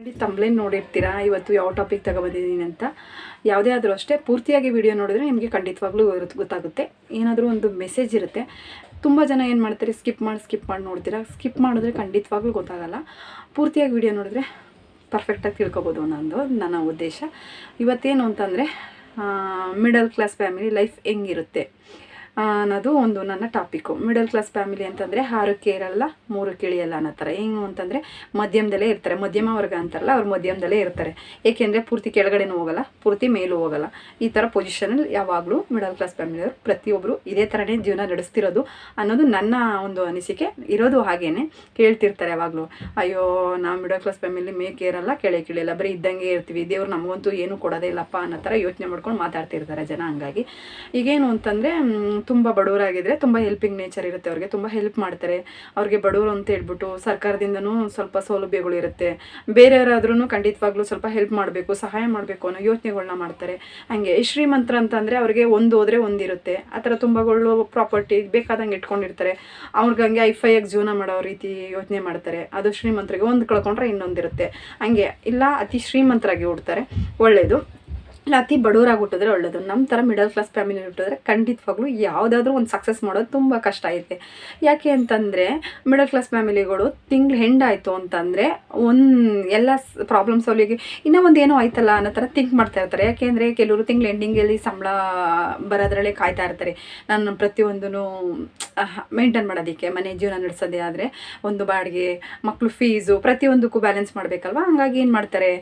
ನೋಡಿ ತಮ್ಲೇನ್ ನೋಡಿರ್ತೀರಾ? ಇವತ್ತು ಯಾವ ಟಾಪಿಕ್ ತಗೊಬಂದಿದ್ದೀನಿ ಅಂತ. ಯಾವುದೇ ಆದರೂ ಅಷ್ಟೇ ಪೂರ್ತಿಯಾಗಿ ವಿಡಿಯೋ ನೋಡಿದ್ರೆ ನಿಮಗೆ ಖಂಡಿತವಾಗ್ಲೂ ಗೊತ್ತಾಗುತ್ತೆ. ಏನಾದರೂ ಒಂದು ಮೆಸೇಜ್ ಇರುತ್ತೆ. ತುಂಬ ಜನ ಏನು ಮಾಡ್ತಾರೆ? ಸ್ಕಿಪ್ ಮಾಡಿ ಸ್ಕಿಪ್ ಮಾಡಿ ನೋಡ್ತೀರಾ? ಸ್ಕಿಪ್ ಮಾಡಿದ್ರೆ ಖಂಡಿತವಾಗ್ಲೂ ಗೊತ್ತಾಗಲ್ಲ. ಪೂರ್ತಿಯಾಗಿ ವಿಡಿಯೋ ನೋಡಿದ್ರೆ ಪರ್ಫೆಕ್ಟಾಗಿ ತಿಳ್ಕೊಬೋದು ಅನ್ನೋದು ನನ್ನ ಉದ್ದೇಶ. ಇವತ್ತೇನು ಅಂತಂದರೆ ಮಿಡಲ್ ಕ್ಲಾಸ್ ಫ್ಯಾಮಿಲಿ ಲೈಫ್ ಹೆಂಗಿರುತ್ತೆ? ಅನ್ನೋದು ಒಂದು ನನ್ನ ಟಾಪಿಕ್ಕು. ಮಿಡಲ್ ಕ್ಲಾಸ್ ಫ್ಯಾಮಿಲಿ ಅಂತಂದರೆ ಆರಕ್ಕೆ ಇರಲ್ಲ ಮೂರು ಇಳಿಯಲ್ಲ ಅನ್ನೋ ಥರ ಹೆಂಗು ಅಂತಂದರೆ ಮಧ್ಯಮದಲ್ಲೇ ಇರ್ತಾರೆ. ಮಧ್ಯಮ ವರ್ಗ ಅಂತಾರಲ್ಲ, ಅವ್ರು ಮಧ್ಯಮದಲ್ಲೇ ಇರ್ತಾರೆ. ಏಕೆಂದರೆ ಪೂರ್ತಿ ಕೆಳಗಡೆನೂ ಹೋಗಲ್ಲ, ಪೂರ್ತಿ ಮೇಲೂ ಹೋಗಲ್ಲ. ಈ ಥರ ಪೊಸಿಷನಲ್ಲಿ ಯಾವಾಗಲೂ ಮಿಡಲ್ ಕ್ಲಾಸ್ ಫ್ಯಾಮಿಲಿಯವರು ಪ್ರತಿಯೊಬ್ಬರು ಇದೇ ಥರನೇ ಜೀವನ ನಡೆಸ್ತಿರೋದು ಅನ್ನೋದು ನನ್ನ ಒಂದು ಅನಿಸಿಕೆ. ಇರೋದು ಹಾಗೇ ಕೇಳ್ತಿರ್ತಾರೆ ಯಾವಾಗಲೂ, ಅಯ್ಯೋ, ನಾವು ಮಿಡಲ್ ಕ್ಲಾಸ್ ಫ್ಯಾಮಿಲಿ ಮೇಕೆ ಇರಲ್ಲ ಕೆಳೆ ಕಿಳಿಯಲ್ಲ. ಬರೀ ಇದ್ದಂಗೆ ಇರ್ತೀವಿ. ದೇವ್ರು ನಮಗಂತೂ ಏನೂ ಕೊಡೋದೇ ಇಲ್ಲಪ್ಪ ಅನ್ನೋ ಥರ ಯೋಚನೆ ಮಾಡ್ಕೊಂಡು ಮಾತಾಡ್ತಿರ್ತಾರೆ ಜನ ಹಂಗಾಗಿ. ಈಗೇನು ಅಂತಂದರೆ ತುಂಬ ಬಡವರಾಗಿದ್ದರೆ ತುಂಬ ಹೆಲ್ಪಿಂಗ್ ನೇಚರ್ ಇರುತ್ತೆ ಅವ್ರಿಗೆ, ತುಂಬ ಹೆಲ್ಪ್ ಮಾಡ್ತಾರೆ. ಅವ್ರಿಗೆ ಬಡವರು ಅಂತ ಹೇಳ್ಬಿಟ್ಟು ಸರ್ಕಾರದಿಂದನೂ ಸ್ವಲ್ಪ ಸೌಲಭ್ಯಗಳು ಇರುತ್ತೆ. ಬೇರೆಯವರಾದ್ರೂ ಖಂಡಿತವಾಗ್ಲೂ ಸ್ವಲ್ಪ ಹೆಲ್ಪ್ ಮಾಡಬೇಕು, ಸಹಾಯ ಮಾಡಬೇಕು ಅನ್ನೋ ಯೋಚನೆಗಳನ್ನ ಮಾಡ್ತಾರೆ. ಹಾಗೆ ಶ್ರೀಮಂತರ ಅಂತಂದರೆ ಅವ್ರಿಗೆ ಒಂದು ಹೋದರೆ ಒಂದಿರುತ್ತೆ ಆ ಥರ ತುಂಬಗಳು ಪ್ರಾಪರ್ಟಿ ಬೇಕಾದಂಗೆ ಇಟ್ಕೊಂಡಿರ್ತಾರೆ. ಅವ್ರಿಗೆ ಹಂಗೆ ಐಫೈಯಾಗಿ ಜೀವನ ಮಾಡೋ ರೀತಿ ಯೋಚನೆ ಮಾಡ್ತಾರೆ. ಅದು ಶ್ರೀಮಂತರಿಗೆ ಒಂದು ಕಳ್ಕೊಂಡ್ರೆ ಇನ್ನೊಂದಿರುತ್ತೆ ಹಂಗೆ ಇಲ್ಲ, ಅತಿ ಶ್ರೀಮಂತರಾಗಿ ಹುಡ್ತಾರೆ ಒಳ್ಳೆಯದು ಇಲ್ಲ ಅತಿ ಬಡವರಾಗಿ ಹುಟ್ಟಿದ್ರೆ ಒಳ್ಳೇದು ನಮ್ಮ ಥರ ಮಿಡಲ್ ಕ್ಲಾಸ್ ಫ್ಯಾಮಿಲಿ ಹುಟ್ಟಿದ್ರೆ ಖಂಡಿತವಾಗ್ಲೂ ಯಾವುದಾದ್ರೂ ಒಂದು ಸಕ್ಸಸ್ ಮಾಡೋದು ತುಂಬ ಕಷ್ಟ ಐತೆ. ಯಾಕೆ ಅಂತಂದರೆ ಮಿಡಲ್ ಕ್ಲಾಸ್ ಫ್ಯಾಮಿಲಿಗಳು ತಿಂಗ್ಳು ಹೆಂಡಾಯಿತು ಅಂತಂದರೆ, ಒಂದು ಎಲ್ಲ ಪ್ರಾಬ್ಲಮ್ ಸಾಲ್ವಿಗೆ ಇನ್ನೂ ಒಂದು ಏನೋ ಆಯ್ತಲ್ಲ ಅನ್ನೋ ಥರ ಥಿಂಕ್ ಮಾಡ್ತಾ ಇರ್ತಾರೆ. ಯಾಕೆಂದರೆ ಕೆಲವರು ತಿಂಗ್ಳು ಎಂಡಿಂಗಲ್ಲಿ ಸಂಬಳ ಬರೋದ್ರಲ್ಲೇ ಕಾಯ್ತಾ ಇರ್ತಾರೆ. ನಾನು ಪ್ರತಿಯೊಂದೂ ಮೇಂಟೈನ್ ಮಾಡೋದಕ್ಕೆ, ಮನೆ ಜೀವನ ನಡೆಸೋದೇ ಆದರೆ ಒಂದು ಬಾಡಿಗೆ ಮಕ್ಕಳು ಫೀಸು ಪ್ರತಿಯೊಂದಕ್ಕೂ ಬ್ಯಾಲೆನ್ಸ್ ಮಾಡಬೇಕಲ್ವ? ಹಂಗಾಗಿ ಏನು ಮಾಡ್ತಾರೆ?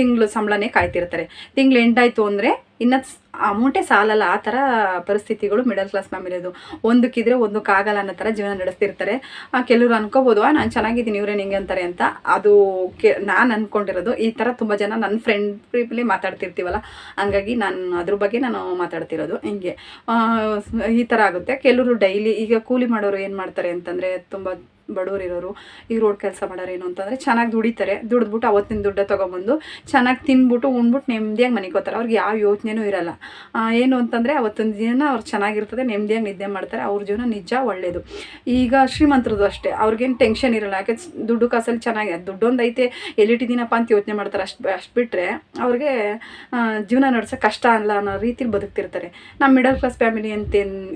ತಿಂಗಳು ಸಂಬಳನೇ ಕಾಯ್ತಿರ್ತಾರೆ. ತಿಂಗಳು ಎಂಟಾಯಿತು ಅಂದರೆ ಇನ್ನು ಅಮೌಂಟೇ ಸಾಲಲ್ಲ, ಆ ಥರ ಪರಿಸ್ಥಿತಿಗಳು ಮಿಡಲ್ ಕ್ಲಾಸ್ ಫ್ಯಾಮಿಲಿದು ಒಂದಕ್ಕಿದ್ರೆ ಒಂದಕ್ಕಾಗಲ್ಲ ಅನ್ನೋ ಥರ ಜೀವನ ನಡೆಸ್ತಿರ್ತಾರೆ. ಕೆಲವರು ಅನ್ಕೋಬೋದು ನಾನು ಚೆನ್ನಾಗಿದ್ದೀನಿ, ಇವರೇ ನಿಂಗೆ ಅಂತಾರೆ ಅಂತ. ಅದು ಕೆ, ನಾನು ಅಂದ್ಕೊಂಡಿರೋದು ಈ ಥರ ತುಂಬ ಜನ ನನ್ನ ಫ್ರೆಂಡ್ ಪೀಪಲಿ ಮಾತಾಡ್ತಿರ್ತೀವಲ್ಲ, ಹಂಗಾಗಿ ನಾನು ಅದ್ರ ಬಗ್ಗೆ ನಾನು ಮಾತಾಡ್ತಿರೋದು ಹಿಂಗೆ. ಈ ಥರ ಆಗುತ್ತೆ. ಕೆಲವರು ಡೈಲಿ ಈಗ ಕೂಲಿ ಮಾಡೋರು ಏನು ಮಾಡ್ತಾರೆ ಅಂತಂದರೆ ತುಂಬ ಬಡವ್ರು ಇರೋರು ಈಗ ರೋಡ್ ಕೆಲಸ ಮಾಡೋರು ಏನು ಅಂತಂದರೆ ಚೆನ್ನಾಗಿ ದುಡಿತಾರೆ. ದುಡಿದ್ಬಿಟ್ಟು ಅವತ್ತಿನ ದುಡ್ಡ ತೊಗೊಂಬಂದು ಚೆನ್ನಾಗಿ ತಿನ್ಬಿಟ್ಟು ಉಂಡ್ಬಿಟ್ಟು ನೆಮ್ಮದಿಯಾಗಿ ಮನೆಗೆ ಹೋಗ್ತಾರೆ. ಅವ್ರಿಗೆ ಯಾವ ಯೋಚನೆನೂ ಇರಲ್ಲ. ಏನು ಅಂತಂದರೆ ಅವತ್ತೊಂದು ದಿನ ಅವ್ರು ಚೆನ್ನಾಗಿರ್ತದೆ, ನೆಮ್ಮದಿಯಾಗಿ ನಿದ್ದೆ ಮಾಡ್ತಾರೆ, ಅವ್ರ ಜೀವನ ನಿಜ ಒಳ್ಳೆಯದು ಈಗ ಶ್ರೀಮಂತರದ್ದು ಅಷ್ಟೇ, ಅವ್ರಿಗೇನು ಟೆನ್ಷನ್ ಇರಲ್ಲ, ಯಾಕೆ ದುಡ್ಡು ಕಾಸಲ್ಲಿ ಚೆನ್ನಾಗಿ ದುಡ್ಡೊಂದು ಐತೆ ಎಲ್ಲಿಟ್ಟಿದ್ದೀನಪ್ಪ ಅಂತ ಯೋಚನೆ ಮಾಡ್ತಾರೆ ಅಷ್ಟು ಅಷ್ಟು ಬಿಟ್ಟರೆ ಅವ್ರಿಗೆ ಜೀವನ ನಡೆಸೋಕೆ ಕಷ್ಟ ಅಲ್ಲ ಅನ್ನೋ ರೀತಿಲಿ ಬದುಕ್ತಿರ್ತಾರೆ. ನಮ್ಮ ಮಿಡಲ್ ಕ್ಲಾಸ್ ಫ್ಯಾಮಿಲಿ ಅಂತ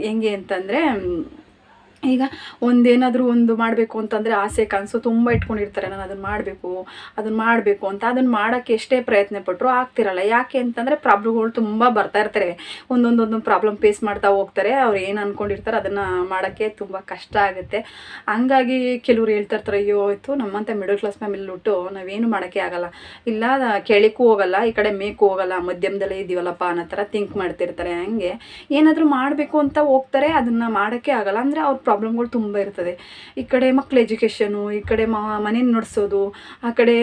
ಹೆಂಗೆ ಅಂತಂದರೆ ಈಗ ಒಂದೇನಾದರೂ ಒಂದು ಮಾಡಬೇಕು ಅಂತಂದರೆ ಆಸೆ ಕನಸು ತುಂಬ ಇಟ್ಕೊಂಡಿರ್ತಾರೆ. ನಾನು ಅದನ್ನು ಮಾಡಬೇಕು ಅದನ್ನು ಮಾಡಬೇಕು ಅಂತ ಅದನ್ನು ಮಾಡೋಕ್ಕೆ ಎಷ್ಟೇ ಪ್ರಯತ್ನ ಪಟ್ಟರು ಆಗ್ತಿರಲ್ಲ. ಯಾಕೆ ಅಂತಂದರೆ ಪ್ರಾಬ್ಲಮ್ಗಳು ತುಂಬ ಬರ್ತಾ ಇರ್ತಾರೆ. ಒಂದೊಂದು ಒಂದೊಂದು ಪ್ರಾಬ್ಲಮ್ ಫೇಸ್ ಮಾಡ್ತಾ ಹೋಗ್ತಾರೆ. ಅವ್ರು ಏನು ಅಂದ್ಕೊಂಡಿರ್ತಾರೆ ಅದನ್ನು ಮಾಡೋಕ್ಕೆ ತುಂಬ ಕಷ್ಟ ಆಗುತ್ತೆ. ಹಂಗಾಗಿ ಕೆಲವ್ರು ಹೇಳ್ತಾ ಇರ್ತಾರೆ, ಅಯ್ಯೋ, ಆಯಿತು ನಮ್ಮಂಥ ಮಿಡಲ್ ಕ್ಲಾಸ್ ಫ್ಯಾಮಿಲಿ ಬಿಟ್ಟು ನಾವೇನು ಮಾಡೋಕ್ಕೆ ಆಗಲ್ಲ. ಇಲ್ಲ, ಕೆಳಕ್ಕೂ ಹೋಗಲ್ಲ, ಈ ಕಡೆ ಮೇಕ್ಕೂ ಹೋಗಲ್ಲ, ಮಧ್ಯಮದಲ್ಲೇ ಇದೀವಲ್ಲಪ್ಪ ಅನ್ನೋ ಥರ ಥಿಂಕ್ ಮಾಡ್ತಿರ್ತಾರೆ ಹಂಗೆ. ಏನಾದರೂ ಮಾಡಬೇಕು ಅಂತ ಹೋಗ್ತಾರೆ, ಅದನ್ನು ಮಾಡೋಕ್ಕೆ ಆಗಲ್ಲ. ಅಂದರೆ ಅವ್ರ ಪ್ರಾಬ್ಲಮ್ಗಳು ತುಂಬ ಇರ್ತದೆ. ಈ ಕಡೆ ಮಕ್ಳ ಎಜುಕೇಷನು, ಈ ಕಡೆ ಮ ಮನೆ ನಡೆಸೋದು, ಆ ಕಡೆ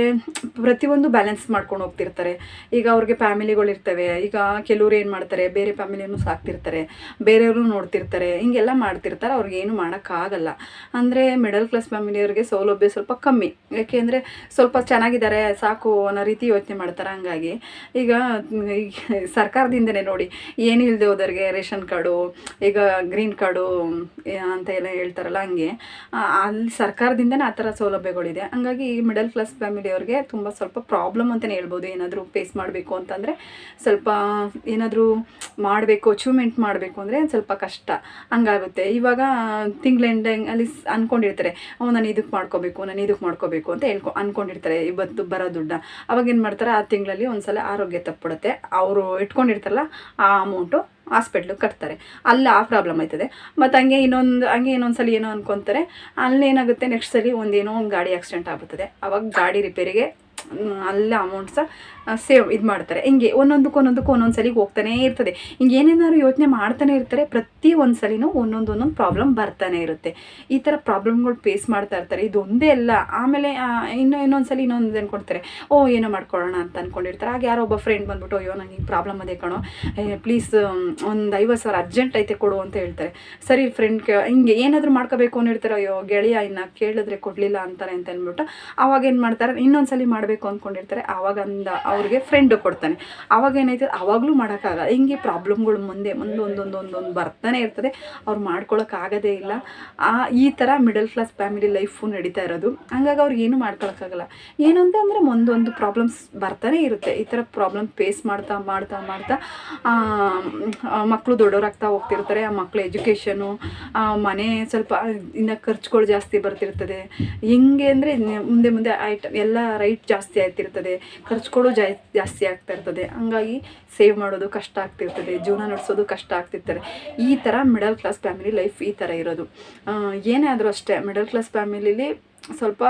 ಪ್ರತಿಯೊಂದು ಬ್ಯಾಲೆನ್ಸ್ ಮಾಡ್ಕೊಂಡು ಹೋಗ್ತಿರ್ತಾರೆ. ಈಗ ಅವ್ರಿಗೆ ಫ್ಯಾಮಿಲಿಗಳು ಇರ್ತವೆ, ಈಗ ಕೆಲವರು ಏನು ಮಾಡ್ತಾರೆ, ಬೇರೆ ಫ್ಯಾಮಿಲಿಯನ್ನು ಸಾಕ್ತಿರ್ತಾರೆ ಬೇರೆಯವರು ನೋಡ್ತಿರ್ತಾರೆ, ಹಿಂಗೆಲ್ಲ ಮಾಡ್ತಿರ್ತಾರೆ, ಅವ್ರಿಗೆ ಏನು ಮಾಡೋಕ್ಕಾಗಲ್ಲ. ಅಂದರೆ ಮಿಡಲ್ ಕ್ಲಾಸ್ ಫ್ಯಾಮಿಲಿಯವ್ರಿಗೆ ಸೌಲಭ್ಯ ಸ್ವಲ್ಪ ಕಮ್ಮಿ. ಯಾಕೆಂದರೆ ಸ್ವಲ್ಪ ಚೆನ್ನಾಗಿದ್ದಾರೆ, ಸಾಕು ಅನ್ನೋ ರೀತಿ ಯೋಚನೆ ಮಾಡ್ತಾರೆ ಹಂಗಾಗಿ. ಈಗ ಸರ್ಕಾರದಿಂದನೇ ನೋಡಿ, ಏನು ಇಲ್ಲದೆ ಹೋದವ್ರಿಗೆ ರೇಷನ್ ಕಾರ್ಡು, ಈಗ ಗ್ರೀನ್ ಕಾರ್ಡು ಅಂತ ಎಲ್ಲ ಹೇಳ್ತಾರಲ್ಲ ಹಂಗೆ. ಅಲ್ಲಿ ಸರ್ಕಾರದಿಂದನೇ ಆ ಥರ ಸೌಲಭ್ಯಗಳಿದೆ. ಹಂಗಾಗಿ ಈ ಮಿಡಲ್ ಕ್ಲಾಸ್ ಫ್ಯಾಮಿಲಿಯವ್ರಿಗೆ ತುಂಬ ಸ್ವಲ್ಪ ಪ್ರಾಬ್ಲಮ್ ಅಂತಲೇ ಹೇಳ್ಬೋದು. ಏನಾದರೂ ಫೇಸ್ ಮಾಡಬೇಕು ಅಂತಂದರೆ ಸ್ವಲ್ಪ ಏನಾದರೂ ಮಾಡಬೇಕು ಅಚೀವ್ಮೆಂಟ್ ಮಾಡಬೇಕು ಅಂದರೆ ಸ್ವಲ್ಪ ಕಷ್ಟ. ಹಂಗಾಗುತ್ತೆ. ಇವಾಗ ತಿಂಗ್ಳು ಎಂಡಿಂಗ್ ಅಲ್ಲಿ ಅಂದ್ಕೊಂಡಿರ್ತಾರೆ ನಾನು ಇದಕ್ಕೆ ಮಾಡ್ಕೋಬೇಕು, ನಾನು ಇದಕ್ಕೆ ಮಾಡ್ಕೋಬೇಕು ಅಂತ ಹೇಳ್ಕೊ ಅಂದ್ಕೊಂಡಿರ್ತಾರೆ ಇವತ್ತು ಬರೋ ದುಡ್ಡ ಅವಾಗ ಏನು ಮಾಡ್ತಾರೆ? ಆ ತಿಂಗಳಲ್ಲಿ ಒಂದು ಸಲ ಆರೋಗ್ಯ ತಪ್ಪಿಡುತ್ತೆ. ಅವರು ಇಟ್ಕೊಂಡಿರ್ತಾರಲ್ಲ, ಆ ಅಮೌಂಟು ಹಾಸ್ಪಿಟ್ಲಿಗೆ ಕಟ್ತಾರೆ. ಅಲ್ಲಿ ಆ ಪ್ರಾಬ್ಲಮ್ ಆಯ್ತದೆ. ಮತ್ತು ಹಂಗೆ ಇನ್ನೊಂದು ಹಂಗೆ ಇನ್ನೊಂದ್ಸಲ ಏನೋ ಅನ್ಕೊತಾರೆ. ಅಲ್ಲಿ ಏನಾಗುತ್ತೆ ನೆಕ್ಸ್ಟ್ ಸಲ ಒಂದೇನೋ ಒಂದು ಗಾಡಿ ಆಕ್ಸಿಡೆಂಟ್ ಆಗುತ್ತದೆ ಅವಾಗ ಗಾಡಿ ರಿಪೇರಿಗೆ ಅಲ್ಲೇ ಅಮೌಂಟ್ ಸಹ ಸೇವ್ ಇದು ಮಾಡ್ತಾರೆ. ಹಿಂಗೆ ಒಂದೊಂದಕ್ಕೆ ಒಂದೊಂದಕ್ಕೆ ಒಂದೊಂದು ಸಲಿಗೆ ಹೋಗ್ತಾನೇ ಇರ್ತದೆ. ಹಿಂಗೆ ಏನೇನಾದ್ರು ಯೋಚನೆ ಮಾಡ್ತಾನೆ ಇರ್ತಾರೆ, ಪ್ರತಿ ಒಂದು ಸಲಿನೂ ಒಂದೊಂದು ಒಂದೊಂದು ಪ್ರಾಬ್ಲಮ್ ಬರ್ತಾನೆ ಇರುತ್ತೆ. ಈ ಥರ ಪ್ರಾಬ್ಲಮ್ಗಳು ಫೇಸ್ ಮಾಡ್ತಾ ಇರ್ತಾರೆ. ಇದೊಂದೇ ಅಲ್ಲ, ಆಮೇಲೆ ಇನ್ನೂ ಇನ್ನೊಂದು ಸಲ ಇನ್ನೊಂದು ಅಂದ್ಕೊಡ್ತಾರೆ ಓ, ಏನೋ ಮಾಡ್ಕೊಳ್ಳೋಣ ಅಂತ ಅಂದ್ಕೊಂಡಿರ್ತಾರೆ ಆಗ ಯಾರೋ ಒಬ್ಬ ಫ್ರೆಂಡ್ ಬಂದ್ಬಿಟ್ಟು, ಅಯ್ಯೋ ನನಗೆ ಪ್ರಾಬ್ಲಮ್ ಅದೇ ಕಣೋ. ಪ್ಲೀಸ್ ಒಂದು ಐವತ್ತು ಸಾವಿರ ಅರ್ಜೆಂಟ್ ಐತೆ ಕೊಡು ಅಂತ ಹೇಳ್ತಾರೆ. ಸರಿ ಫ್ರೆಂಡ್ ಹಿಂಗೆ ಏನಾದರೂ ಮಾಡ್ಕೋಬೇಕು ಅಂದಿರ್ತಾರೆ ಅಯ್ಯೋ, ಗೆಳೆಯ ಇನ್ನು ಕೇಳಿದ್ರೆ ಕೊಡಲಿಲ್ಲ ಅಂತಾರೆ ಅಂತ ಅಂದ್ಬಿಟ್ಟು ಅವಾಗ ಏನು ಮಾಡ್ತಾರೆ? ಇನ್ನೊಂದ್ಸಲಿ ಮಾಡಬೇಕು. ಮಾಡಬೇಕು ಅಂದ್ಕೊಂಡಿರ್ತಾರೆ ಆವಾಗ ಅಂದ ಅವ್ರಿಗೆ ಫ್ರೆಂಡ್ ಕೊಡ್ತಾನೆ. ಆವಾಗ ಏನಾಯ್ತದೆ ಆವಾಗಲೂ ಮಾಡೋಕ್ಕಾಗಲ್ಲ. ಹಿಂಗೆ ಪ್ರಾಬ್ಲಮ್ಗಳು ಮುಂದೆ ಮುಂದೆ ಒಂದೊಂದು ಬರ್ತಾನೆ ಇರ್ತದೆ. ಅವ್ರು ಮಾಡ್ಕೊಳಕ್ಕಾಗೋದೇ ಇಲ್ಲ. ಆ, ಈ ಥರ ಮಿಡಲ್ ಕ್ಲಾಸ್ ಫ್ಯಾಮಿಲಿ ಲೈಫು ನಡೀತಾ ಇರೋದು. ಹಂಗಾಗಿ ಅವ್ರಿಗೆ ಏನು ಮಾಡ್ಕೊಳಕ್ಕಾಗಲ್ಲ ಏನು ಅಂತ ಅಂದರೆ ಒಂದೊಂದು ಪ್ರಾಬ್ಲಮ್ಸ್ ಬರ್ತಾನೆ ಇರುತ್ತೆ. ಈ ಥರ ಪ್ರಾಬ್ಲಮ್ ಫೇಸ್ ಮಾಡ್ತಾ ಮಾಡ್ತಾ ಮಾಡ್ತಾ ಮಕ್ಕಳು ದೊಡ್ಡವರಾಗ್ತಾ ಹೋಗ್ತಿರ್ತಾರೆ. ಆ ಮಕ್ಕಳ ಎಜುಕೇಷನು ಮನೆ ಸ್ವಲ್ಪ ಇನ್ನು ಖರ್ಚುಗಳು ಜಾಸ್ತಿ ಬರ್ತಿರ್ತದೆ. ಹೆಂಗೆ ಅಂದರೆ ಮುಂದೆ ಮುಂದೆ ಐಟಮ್ ಎಲ್ಲ ರೈಟ್ ಜಾಸ್ತಿ ಆಗ್ತಿರ್ತದೆ ಖರ್ಚುಗಳು ಜಾ ಜಾಸ್ತಿ ಆಗ್ತಾ ಇರ್ತದೆ. ಹಂಗಾಗಿ ಸೇವ್ ಮಾಡೋದು ಕಷ್ಟ ಆಗ್ತಿರ್ತದೆ, ಜೀವನ ನಡೆಸೋದು ಕಷ್ಟ ಆಗ್ತಿರ್ತಾರೆ ಈ ಥರ ಮಿಡಲ್ ಕ್ಲಾಸ್ ಫ್ಯಾಮಿಲಿ ಲೈಫ್ ಈ ಥರ ಇರೋದು. ಏನೇ ಆದರೂ ಅಷ್ಟೇ ಮಿಡಲ್ ಕ್ಲಾಸ್ ಫ್ಯಾಮಿಲಿಲಿ ಸ್ವಲ್ಪ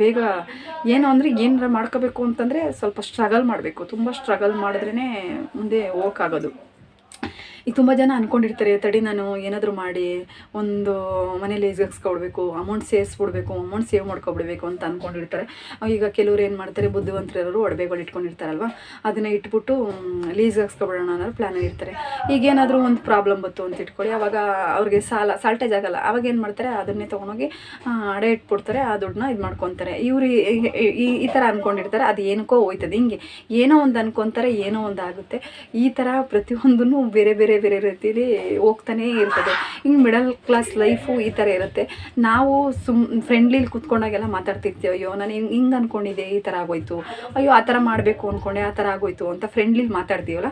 ಬೇಗ ಏನು ಅಂದರೆ ಏನಾರ ಮಾಡ್ಕೋಬೇಕು ಅಂತಂದರೆ ಸ್ವಲ್ಪ ಸ್ಟ್ರಗಲ್ ಮಾಡಬೇಕು. ತುಂಬ ಸ್ಟ್ರಗಲ್ ಮಾಡಿದ್ರೇ ಮುಂದೆ ಹೋಗೋಕ್ಕಾಗೋದು. ಈಗ ತುಂಬ ಜನ ಅಂದ್ಕೊಂಡಿರ್ತಾರೆ ತಡಿ ನಾನು ಏನಾದರೂ ಮಾಡಿ, ಒಂದು ಮನೇಲಿ ಹಾಕ್ಸ್ಕೊಡ್ಬೇಕು ಅಮೌಂಟ್ ಸೇರಿಸ್ಬಿಡ್ಬೇಕು ಅಮೌಂಟ್ ಸೇವ್ ಮಾಡ್ಕೊಬಿಡ್ಬೇಕು ಅಂತ ಅಂದ್ಕೊಂಡಿರ್ತಾರೆ ಈಗ ಕೆಲವ್ರು ಏನು ಮಾಡ್ತಾರೆ ಬುದ್ಧಿವಂತರಿರೋರು ಒಡವೆಗಳು ಇಟ್ಕೊಂಡಿರ್ತಾರಲ್ವ, ಅದನ್ನು ಇಟ್ಬಿಟ್ಟು ಲೀಸ್ ಹಾಕ್ಸ್ಕೊಬಿಡೋಣ ಅನ್ನೋ ಪ್ಲ್ಯಾನ್ ಇರ್ತಾರೆ. ಈಗೇನಾದರೂ ಒಂದು ಪ್ರಾಬ್ಲಮ್ ಬಂತು ಅಂತ ಇಟ್ಕೊಳ್ಳಿ, ಅವಾಗ ಅವ್ರಿಗೆ ಸಾಲ ಸಾಲ್ಟೇಜ್ ಆಗಲ್ಲ. ಅವಾಗ ಏನು ಮಾಡ್ತಾರೆ, ಅದನ್ನೇ ತೊಗೊಂಡೋಗಿ ಅಡೆ ಇಟ್ಬಿಡ್ತಾರೆ, ಆ ದುಡ್ಡನ್ನ ಇದು ಮಾಡ್ಕೊತಾರೆ. ಇವರು ಈ ಈ ಥರ ಅಂದ್ಕೊಂಡಿರ್ತಾರೆ ಅದು ಏನಕ್ಕೋ ಹೋಯ್ತದೆ. ಹಿಂಗೆ ಏನೋ ಒಂದು ಅನ್ಕೊತಾರೆ, ಏನೋ ಒಂದು ಆಗುತ್ತೆ. ಈ ಥರ ಪ್ರತಿಯೊಂದನ್ನು ಬೇರೆ ಬೇರೆ ಬೇರೆ ಬೇರೆ ರೀತಿಯಲ್ಲಿ ಹೋಗ್ತಾನೇ ಇರ್ತದೆ. ಹಿಂಗೆ ಮಿಡಲ್ ಕ್ಲಾಸ್ ಲೈಫು ಈ ಥರ ಇರುತ್ತೆ. ನಾವು ಸುಮ್ ಫ್ರೆಂಡ್ಲಿಲಿ ಕುತ್ಕೊಂಡಾಗೆಲ್ಲ ಮಾತಾಡ್ತಿರ್ತೀವಿ, ಅಯ್ಯೋ, ನಾನು ಹಿಂಗೆ ಹಿಂಗೆ ಅಂದ್ಕೊಂಡಿದ್ದೆ ಈ ಥರ ಆಗೋಯ್ತು. ಅಯ್ಯೋ, ಆ ಥರ ಮಾಡಬೇಕು ಅಂದ್ಕೊಂಡೆ ಆ ಥರ ಆಗೋಯ್ತು ಅಂತ ಫ್ರೆಂಡ್ಲಿ ಮಾತಾಡ್ತೀವಲ್ಲ,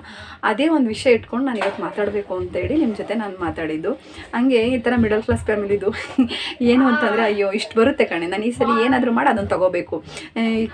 ಅದೇ ಒಂದು ವಿಷಯ ಇಟ್ಕೊಂಡು ನಾನು ಇವತ್ತು ಮಾತಾಡಬೇಕು ಅಂತ ಹೇಳಿ ನಿಮ್ಮ ಜೊತೆ ನಾನು ಮಾತಾಡಿದ್ದು. ಹಂಗೆ ಈ ಥರ ಮಿಡಲ್ ಕ್ಲಾಸ್ ಫ್ಯಾಮಿಲಿದು ಏನು ಅಂತಂದರೆ, ಅಯ್ಯೋ, ಇಷ್ಟು ಬರುತ್ತೆ ಕಣೆ, ನಾನು ಈ ಸಲ ಏನಾದರೂ ಮಾಡಿ ಅದನ್ನು ತಗೋಬೇಕು.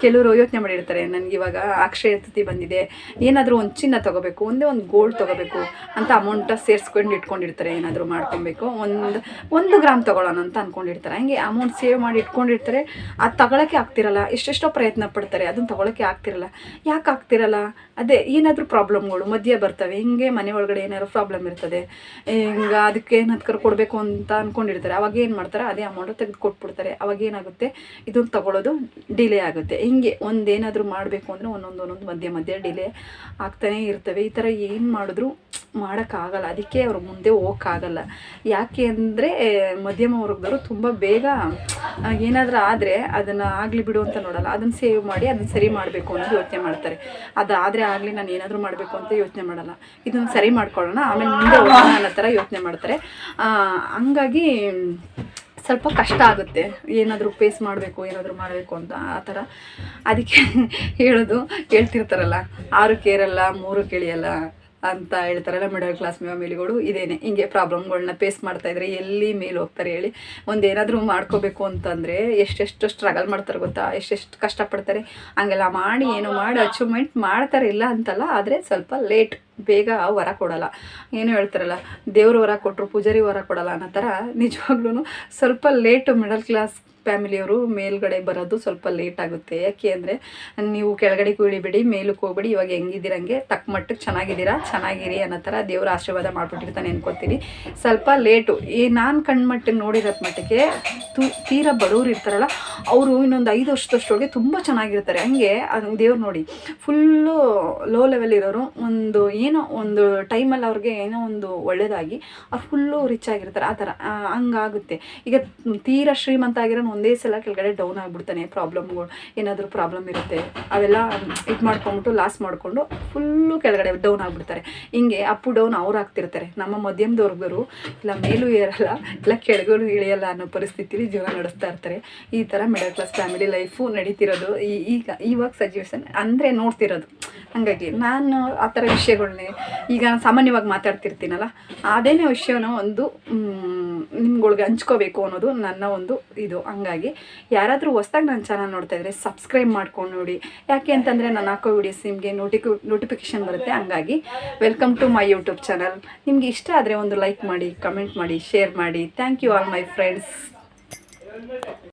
ಕೆಲವರು ಯೋಚನೆ ಮಾಡಿರ್ತಾರೆ, ನನಗೆ ಇವಾಗ ಅಕ್ಷಯ ತೃತಿ ಬಂದಿದೆ, ಏನಾದರೂ ಒಂದು ಚಿನ್ನ ತಗೋಬೇಕು, ಒಂದೇ ಒಂದು ಗೋಲ್ಡ್ ತಗೋಬೇಕು ಅಂತ ಅಮೌಂಟ ಸೇರಿಸ್ಕೊಂಡು ಇಟ್ಕೊಂಡಿರ್ತಾರೆ, ಏನಾದರೂ ಮಾಡ್ಕೊಬೇಕು. ಒಂದು ಒಂದು ಗ್ರಾಮ್ ತೊಗೊಳ್ಳೋಣ ಅಂತ ಅಂದ್ಕೊಂಡಿರ್ತಾರೆ ಹಂಗೆ ಅಮೌಂಟ್ ಸೇವ್ ಮಾಡಿ ಇಟ್ಕೊಂಡಿರ್ತಾರೆ. ಅದು ತಗೊಳಕ್ಕೆ ಆಗ್ತಿರಲ್ಲ. ಎಷ್ಟೆಷ್ಟೋ ಪ್ರಯತ್ನ ಪಡ್ತಾರೆ. ಅದನ್ನು ತಗೊಳಕ್ಕೆ ಆಗ್ತಿರಲ್ಲ. ಯಾಕೆ ಆಗ್ತಿರಲ್ಲ? ಅದೇ ಏನಾದರೂ ಪ್ರಾಬ್ಲಮ್ಗಳು ಮಧ್ಯೆ ಬರ್ತವೆ. ಹಿಂಗೆ ಮನೆ ಒಳಗಡೆ ಏನಾದ್ರು ಪ್ರಾಬ್ಲಮ್ ಇರ್ತದೆ. ಹಿಂಗೆ ಅದಕ್ಕೆ ಏನಾದ್ರು ಕೊಡಬೇಕು ಅಂತ ಅಂದ್ಕೊಂಡಿರ್ತಾರೆ ಅವಾಗ ಏನು ಮಾಡ್ತಾರೆ? ಅದೇ ಅಮೌಂಟ್ ತೆಗೆದು ಕೊಟ್ಬಿಡ್ತಾರೆ. ಅವಾಗ ಏನಾಗುತ್ತೆ? ಇದನ್ನು ತಗೊಳ್ಳೋದು ಡಿಲೇ ಆಗುತ್ತೆ. ಹಿಂಗೆ ಒಂದೇನಾದರೂ ಮಾಡಬೇಕು ಅಂದರೆ ಒಂದೊಂದು ಒಂದೊಂದು ಮಧ್ಯ ಮಧ್ಯ ಡಿಲೇ ಆಗ್ತಾನೇ ಇರ್ತವೆ. ಈ ಥರ ಏನು ಮಾಡಿದ್ರು ಮಾಡೋಕ್ಕಾಗಲ್ಲ ಅದಕ್ಕೆ ಅವ್ರು ಮುಂದೆ ಹೋಗೋಕ್ಕಾಗಲ್ಲ. ಯಾಕೆ ಅಂದರೆ, ಮಧ್ಯಮ ವರ್ಗದವರು ತುಂಬ ಬೇಗ ಏನಾದರೂ ಆದರೆ ಅದನ್ನು ಆಗಲಿ ಬಿಡು ಅಂತ ನೋಡಲ್ಲ. ಅದನ್ನು ಸೇವ್ ಮಾಡಿ ಅದನ್ನು ಸರಿ ಮಾಡಬೇಕು ಅಂತ ಯೋಚನೆ ಮಾಡ್ತಾರೆ. ಅದಾದರೆ ಆಗಲಿ ನಾನು ಏನಾದರೂ ಮಾಡಬೇಕು ಅಂತ ಯೋಚನೆ ಮಾಡಲ್ಲ. ಇದನ್ನು ಸರಿ ಮಾಡ್ಕೊಳ್ಳೋಣ, ಆಮೇಲೆ ಮುಂದೆ ಹೋಗೋಣ ಅನ್ನೋ ಥರ ಯೋಚನೆ ಮಾಡ್ತಾರೆ. ಹಂಗಾಗಿ ಸ್ವಲ್ಪ ಕಷ್ಟ ಆಗುತ್ತೆ. ಏನಾದರೂ ಫೇಸ್ ಮಾಡಬೇಕು, ಏನಾದರೂ ಮಾಡಬೇಕು ಅಂತ ಆ ಥರ ಅದಕ್ಕೆ ಹೇಳೋದು, ಹೇಳ್ತಿರ್ತಾರಲ್ಲ, ಆರು ಕೇರಲ್ಲ ಮೂರು ಕೇಳಿಯಲ್ಲ ಅಂತ ಹೇಳ್ತಾರಲ್ಲ ಮಿಡಲ್ ಕ್ಲಾಸ್ ಫ್ಯಾಮಿಲಿಗಳು ಇದೇನೆ. ಹಿಂಗೆ ಪ್ರಾಬ್ಲಮ್ಗಳನ್ನ ಫೇಸ್ ಮಾಡ್ತಾ ಇದ್ರೆ ಎಲ್ಲಿ ಮೇಲೆ ಹೋಗ್ತಾರೆ ಹೇಳಿ. ಒಂದು ಏನಾದರೂ ಮಾಡ್ಕೋಬೇಕು ಅಂತಂದರೆ ಎಷ್ಟೆಷ್ಟು ಸ್ಟ್ರಗಲ್ ಮಾಡ್ತಾರೆ ಗೊತ್ತಾ? ಎಷ್ಟೆಷ್ಟು ಕಷ್ಟಪಡ್ತಾರೆ? ಹಂಗೆಲ್ಲ ಮಾಡಿ ಏನು ಮಾಡಿ ಅಚೀವ್ಮೆಂಟ್ ಮಾಡ್ತಾರೆ ಇಲ್ಲ ಅಂತಲ್ಲ ಆದರೆ ಸ್ವಲ್ಪ ಲೇಟ್ ಬೇಗ ವರ ಕೊಡಲ್ಲ. ಏನು ಹೇಳ್ತಾರಲ್ಲ ದೇವ್ರ ವರ ಕೊಟ್ಟರು ಪೂಜಾರಿ ವರ ಕೊಡಲ್ಲ ಅನ್ನೋ ಥರ ನಿಜವಾಗ್ಲೂ ಸ್ವಲ್ಪ ಲೇಟು ಮಿಡಲ್ ಕ್ಲಾಸ್ ಫ್ಯಾಮಿಲಿಯವರು ಮೇಲ್ಗಡೆ ಬರೋದು ಸ್ವಲ್ಪ ಲೇಟ್ ಆಗುತ್ತೆ. ಯಾಕೆ ಅಂದರೆ ನೀವು ಕೆಳಗಡೆ ಇಳಿಬೇಡಿ ಮೇಲಕ್ಕೆ ಹೋಗ್ಬೇಡಿ, ಇವಾಗ ಹೆಂಗಿದ್ದೀರಂಗೆ ತಕ್ಕ ಮಟ್ಟಕ್ಕೆ ಚೆನ್ನಾಗಿದ್ದೀರಾ, ಚೆನ್ನಾಗಿರಿ ಅನ್ನೋ ಥರ ದೇವ್ರ ಆಶೀರ್ವಾದ ಮಾಡಿಬಿಟ್ಟಿರ್ತಾನೆ ಅನ್ಕೋತೀನಿ ಸ್ವಲ್ಪ ಲೇಟು. ಈ ನಾನು ಕಣ್ಮಟ್ಟಿಗೆ ನೋಡಿರೋದ್ ಮಟ್ಟಿಗೆ ತು, ತೀರಾ ಬಡವ್ರು ಇರ್ತಾರಲ್ಲ, ಅವರು ಇನ್ನೊಂದು ಐದು ವರ್ಷದಷ್ಟೊಳಗೆ ತುಂಬ ಚೆನ್ನಾಗಿರ್ತಾರೆ. ಹಂಗೆ ದೇವ್ರು ನೋಡಿ ಫುಲ್ಲು ಲೋ ಲೆವೆಲ್ ಇರೋರು ಒಂದು ಏನೋ ಒಂದು ಟೈಮಲ್ಲಿ ಅವ್ರಿಗೆ ಏನೋ ಒಂದು ಒಳ್ಳೆಯದಾಗಿ ಅವ್ರು ಫುಲ್ಲು ರಿಚ್ ಆಗಿರ್ತಾರೆ. ಆ ಥರ ಹಂಗಾಗುತ್ತೆ. ಈಗ ತೀರಾ ಶ್ರೀಮಂತ ಆಗಿರೋ ಒಂದೇ ಸಲ ಕೆಳಗಡೆ ಡೌನ್ ಆಗಿಬಿಡ್ತಾನೆ ಪ್ರಾಬ್ಲಮ್ಗಳು ಏನಾದರೂ ಪ್ರಾಬ್ಲಮ್ ಇರುತ್ತೆ, ಅವೆಲ್ಲ ಇದು ಮಾಡ್ಕೊಂಬಿಟ್ಟು ಲಾಸ್ ಮಾಡಿಕೊಂಡು ಫುಲ್ಲು ಕೆಳಗಡೆ ಡೌನ್ ಆಗಿಬಿಡ್ತಾರೆ. ಹಿಂಗೆ ಅಪ್ಪು ಡೌನ್ ಅವ್ರು ಆಗ್ತಿರ್ತಾರೆ. ನಮ್ಮ ಮಧ್ಯಮದವ್ರಿಗರು, ಇಲ್ಲ ಮೇಲೂ ಏರಲ್ಲ, ಇಲ್ಲ ಕೆಳಗೂ ಇಳಿಯಲ್ಲ ಅನ್ನೋ ಪರಿಸ್ಥಿತಿಲಿ ಜೀವನ ನಡೆಸ್ತಾ ಇರ್ತಾರೆ. ಈ ಥರ ಮಿಡಲ್ ಕ್ಲಾಸ್ ಫ್ಯಾಮಿಲಿ ಲೈಫು ನಡೀತಿರೋದು ಈಗ ಇವಾಗ ಸಜೆಷನ್ ಅಂದರೆ ನೋಡ್ತಿರೋದು. ಹಾಗಾಗಿ ನಾನು ಆ ಥರ ವಿಷಯಗಳನ್ನೇ ಈಗ ಸಾಮಾನ್ಯವಾಗಿ ಮಾತಾಡ್ತಿರ್ತೀನಲ್ಲ, ಅದೇನೇ ವಿಷಯನ ಒಂದು ನಿಮ್ಗಳಿಗೆ ಹಂಚ್ಕೋಬೇಕು ಅನ್ನೋದು ನನ್ನ ಒಂದು ಇದು. ಹಂಗಾಗಿ ಯಾರಾದರೂ ಹೊಸ್ದಾಗಿ ನನ್ನ ಚಾನಲ್ ನೋಡ್ತಾ ಇದ್ರೆ ಸಬ್ಸ್ಕ್ರೈಬ್ ಮಾಡ್ಕೊಂಡು ನೋಡಿ. ಯಾಕೆ ಅಂತಂದರೆ ನಾನು ಹಾಕೋ ವಿಡಿಯೋಸ್ ನಿಮಗೆ ನೋಟಿಫಿ ನೋಟಿಫಿಕೇಷನ್ ಬರುತ್ತೆ. ಹಂಗಾಗಿ welcome to my YouTube channel ನಿಮಗೆ ಇಷ್ಟ ಆದರೆ ಒಂದು ಲೈಕ್ ಮಾಡಿ ಕಮೆಂಟ್ ಮಾಡಿ ಶೇರ್ ಮಾಡಿ. Thank you all my friends